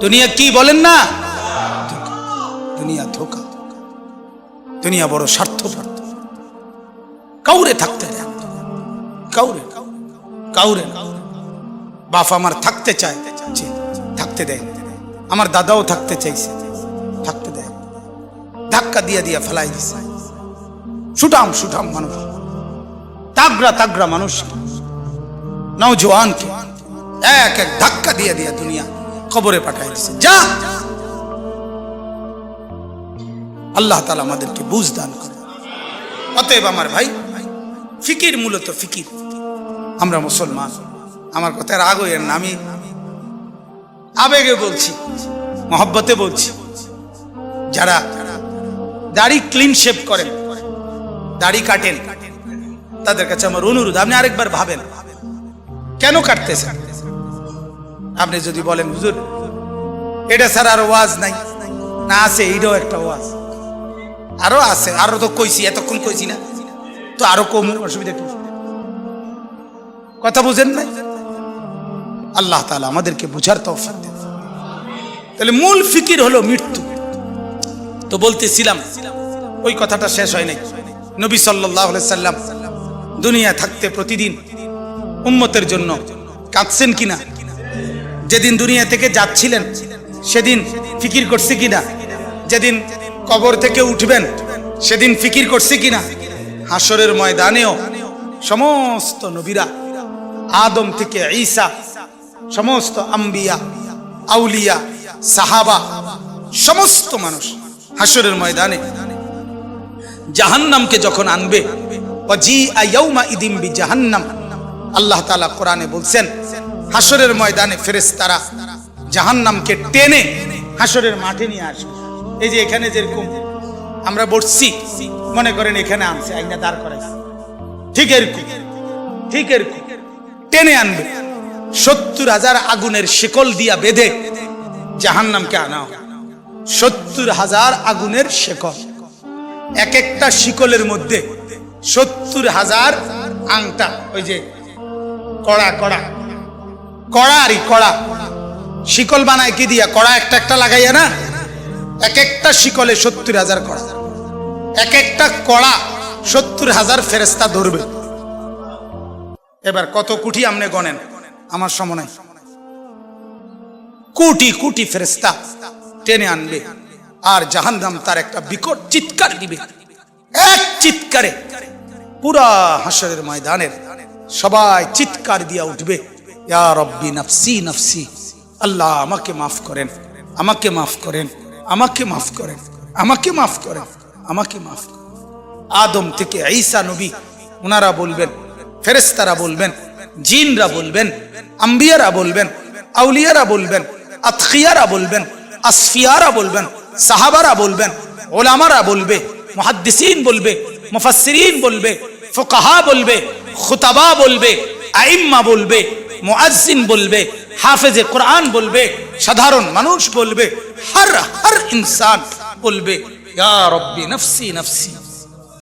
দুনিয়া কি বলেন না? দুনিয়া ধোকা, দুনিয়া বড় স্বার্থপর। কাউরে থাকতে। কাউরে কাউরে। বাপ আমার থাকতে চায় থাকতে দেয়। আমার দাদাও থাকতে চাইছে, থাকতে দেয়। ধাক্কা দিয়ে দিয়ে ফেলাই দিছে। সুঠাম সুঠাম মানুষ। তাগড়া তাগড়া মানুষ। নৌজওয়ানকে এক এক ধাক্কা দিয়ে দিয়ে দুনিয়া খবরে পাঠাই দিছে যা। আল্লাহ তালা আমাদেরকে বুঝ দান করে অতএব আমার ভাই, ফিকির মূলত ফিকির। আমরা মুসলমান। আমার কথা রাগ হইয়েন না আমি আবেগে বলছি, মহব্বতে বলছি। যারা দাড়ি ক্লিন শেভ করেন, দাড়ি কাটেন, তাদের কাছে আমার অনুরোধ, আপনি আরেকবার ভাবেন। কেন কাটতেছেন? আপনি যদি বলেন, হুজুর, এটা ছাড়া আর ওয়াজ নাই। না আছে, এইটাও একটা ওয়াজ। আরও আছে, আরও তো কইছি, এতক্ষণ কইছি না। তো আরও কম অসুবিধা কি? কথা বুঝেন নাই? আল্লাহ তাআলা আমাদেরকে বুঝার তৌফিক দেন। তাহলে মূল ফিকির হলো মৃত্যু। তো বলতেছিলাম, ওই কথাটা শেষ হয় নাই। নবী আলাইহি সাল্লাম দুনিয়া থাকতে প্রতিদিন উম্মতের জন্য কাঁদছেন কিনা? যেদিন দুনিয়া থেকে যাচ্ছিলেন, সেদিন ফিকির করছে কিনা? যেদিন কবর থেকে উঠবেন, সেদিন ফিকির করছে কিনা? হাসরের ময়দানেও সমস্ত নবীরা, আদম থেকে ঈসা, সমস্ত আম্বিয়া, আউলিয়া, সাহাবা, সমস্ত মানুষ হাসরের ময়দানে জাহান্নামকে যখন আনবে বি জাহান্নাম আল্লাহ তাআলা কোরআনে বলছেন হাসরের ময়দানে ফেরেশতারা জাহান্নামকে টেনে হাসরের মাঠে নিয়ে আসবে। এই যে এখানে যেরকম আমরা বসছি, মনে করেন এখানে আনছে, আইনা দাঁড় করাইছে। ঠিক এরকম ঠিক এরকম। টেনে আনবে। সত্তর হাজার আগুনের শিকল দিয়া বেঁধে জাহান্নামকে আনা সত্তর হাজার আগুনের শিকল। এক একটা শিকলের মধ্যে সত্তর হাজার আংটা, ওই যে কড়া কড়া। কড়া আরই কড়া। শিকল বানায় কি দিয়া? কড়া একটা একটা লাগাইয়া না, এক একটা শিকলে সত্তর হাজার কড়া। এক একটা কড়া সত্তর হাজার ফেরেস্তা ধরবে। এবার কত কুঠি আমনে গনেন আমার সময় কোটি কোটি ফেরেস্তা টেনে আনবে, আর জাহান্নাম তার একটা বিকট চিৎকার দিবে। এক চিৎকারে, পুরা হাসরের ময়দানের সবাই চিৎকার দিয়া উঠবে। ইয়া রব্বি নফসি নফসি আল্লাহ আমাকে মাফ করেন আমাকে মাফ করেন আমাকে মাফ করেন আমাকে মাফ করেন আমাকে মাফ করেন আদম থেকে ঈসা নবী ওনারা বলবেন ফেরেস্তারা বলবেন জিনরা বলবেন আম্বিয়ারা বলবেন আউলিয়ারা বলবেন আতখিয়ারা বলবেন আসফিয়ারা বলবেন সাহাবারা বলবেন ওলামারা বলবে মুহাদ্দিসিন বলবে মুফাসসিরিন বলবে ফুকাহা বলবে খুতাবা বলবে আইম্মা বলবে মুআজ্জিন বলবে, হাফেজে কোরআন বলবে, সাধারণ মানুষ বলবে, হর হর ইনসান বলবে, ইয়া রব্বি নফসি নফসি।